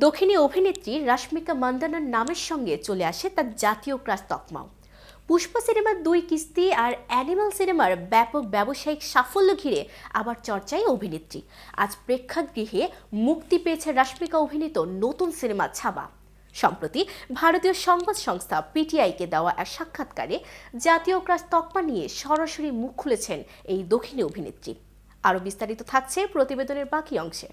দক্ষিণী অভিনেত্রী রাশ্মিকা মান্দানার নামের সঙ্গে চলে আসে তার জাতীয় ক্রাস তকমাও পুষ্পা সিনেমার দুই কিস্তি আর অ্যানিমাল সিনেমার ব্যাপক ব্যবসায়িক সাফল্য ঘিরে আবার চর্চায় অভিনেত্রী। আজ প্রেক্ষাগৃহে মুক্তি পেয়েছে রাশ্মিকা অভিনীত নতুন সিনেমা ছাবা। সম্প্রতি ভারতীয় সংবাদ সংস্থা পিটিআইকে দেওয়া এক সাক্ষাৎকারে জাতীয় ক্রাস তকমা নিয়ে সরাসরি মুখ খুলেছেন এই দক্ষিণী অভিনেত্রী। আরও বিস্তারিত থাকছে প্রতিবেদনের বাকি অংশে।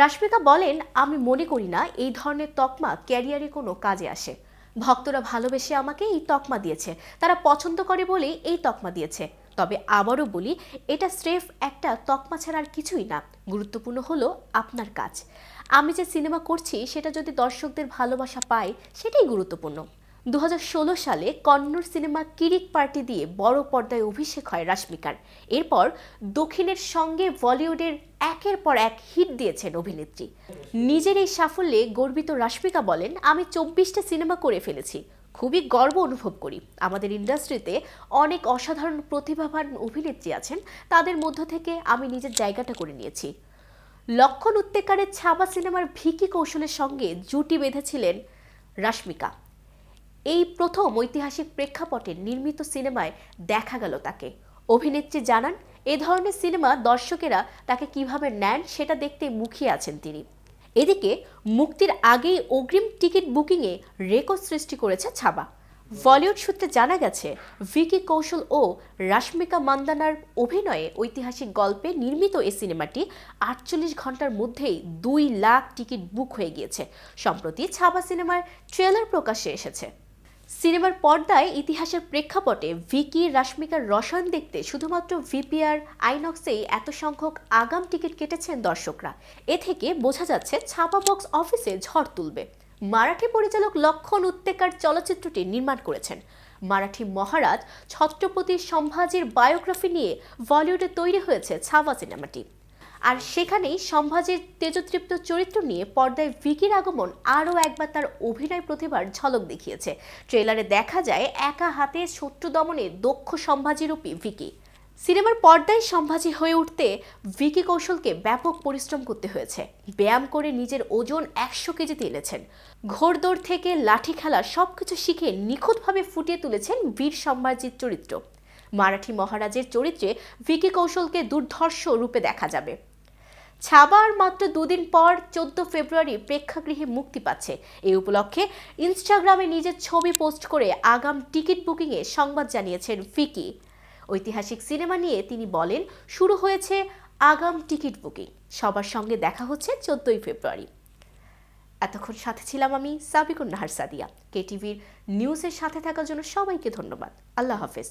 রাশ্মিকা বলেন, আমি মনে করি না এই ধরনের তকমা ক্যারিয়ারে কোনো কাজে আসে। ভক্তরা ভালোবেসে আমাকে এই তকমা দিয়েছে। তারা পছন্দ করে বলেই এই তকমা দিয়েছে। তবে আবারও বলি, এটা স্রেফ একটা তকমা ছাড়া আর কিছুই না। গুরুত্বপূর্ণ হলো আপনার কাজ। আমি যে সিনেমা করছি, সেটা যদি দর্শকদের ভালোবাসা পায়, সেটাই গুরুত্বপূর্ণ। দু হাজার ষোলো সালে কন্নড় সিনেমা কিরিক পার্টি দিয়ে বড় পর্দায় অভিষেক হয় রাশ্মিকার। এরপর দক্ষিণের সঙ্গে বলিউডের একের পর এক হিট দিয়েছেন অভিনেত্রী। নিজের এই সাফল্যে গর্বিত রাশ্মিকা বলেন, আমি চব্বিশটা সিনেমা করে ফেলেছি। খুবই গর্ব অনুভব করি। আমাদের ইন্ডাস্ট্রিতে অনেক অসাধারণ প্রতিভাবান অভিনেত্রী আছেন। তাদের মধ্য থেকে আমি নিজের জায়গাটা করে নিয়েছি। লক্ষণ উত্তেকারের ছাবা সিনেমার ভিকি কৌশলের সঙ্গে জুটি বেঁধেছিলেন রাশ্মিকা। এই প্রথম ঐতিহাসিক প্রেক্ষাপটে নির্মিত সিনেমায় দেখা গেল তাকে। অভিনেত্রী জানান, এ ধরনের সিনেমা দর্শকেরা তাকে কীভাবে নেন সেটা দেখতে মুখিয়ে আছেন তিনি। এদিকে, মুক্তির আগেই অগ্রিম টিকিট বুকিংয়ে রেকর্ড সৃষ্টি করেছে ছাবা। বলিউড সূত্রে জানা গেছে, ভিকি কৌশল ও রাশ্মিকা মান্দানার অভিনয়ে ঐতিহাসিক গল্পে নির্মিত এই সিনেমাটি আটচল্লিশ ঘণ্টার মধ্যেই দুই লাখ টিকিট বুক হয়ে গিয়েছে। সম্প্রতি ছাবা সিনেমার ট্রেলার প্রকাশে এসেছে। সিনেমার পর্দায় ইতিহাসের প্রেক্ষাপটে ভিকি রাশ্মিকার রসায়ন দেখতে শুধুমাত্র ভিপিআর, আইনক্সেই এত সংখ্যক আগাম টিকিট কেটেছেন দর্শকরা। এ থেকে বোঝা যাচ্ছে ছাপা বক্স অফিসে ঝড় তুলবে। মারাঠি পরিচালক লক্ষণ উত্তেকার চলচ্চিত্রটি নির্মাণ করেছেন। মারাঠি মহারাজ ছত্রপতি সম্ভাজির বায়োগ্রাফি নিয়ে বলিউডে তৈরি হয়েছে ছাবা সিনেমাটি। আর সেখানেই সম্ভাজির তেজতৃপ্ত চরিত্র নিয়ে পর্দায় ভিকির আগমন আরও একবার তার অভিনয় প্রতিভার ঝলক দেখিয়েছে। ট্রেলারে দেখা যায়, একা হাতে শত্রু দমনে দক্ষ সম্ভাজিরূপী ভিকি। সিনেমার পর্দায় সম্ভাজি হয়ে উঠতে ভিকি কৌশলকে ব্যাপক পরিশ্রম করতে হয়েছে। ব্যায়াম করে নিজের ওজন একশো কেজিতে এনেছেন ঘোড়দৌড় থেকে লাঠি খেলা সবকিছু শিখে নিখুঁতভাবে ফুটিয়ে তুলেছেন বীর সম্ভাজির চরিত্র। মারাঠি মহারাজের চরিত্রে ভিকি কৌশলকে দুর্ধর্ষ রূপে দেখা যাবে। ছাবার মাত্র দুদিন পর চোদ্দ ফেব্রুয়ারি প্রেক্ষাগৃহে মুক্তি পাচ্ছে। এই উপলক্ষে ইনস্টাগ্রামে নিজের ছবি পোস্ট করে আগাম টিকিট বুকিংয়ে সংবাদ জানিয়েছেন ফিকি ঐতিহাসিক সিনেমা নিয়ে তিনি বলেন, শুরু হয়েছে আগাম টিকিট বুকিং। সবার সঙ্গে দেখা হচ্ছে চোদ্দই ফেব্রুয়ারি। এতক্ষণ সাথে ছিলাম আমি, সাবিকুন নাহার সাদিয়া। কেটিভির নিউজের সাথে থাকার জন্য সবাইকে ধন্যবাদ। আল্লাহ হাফেজ।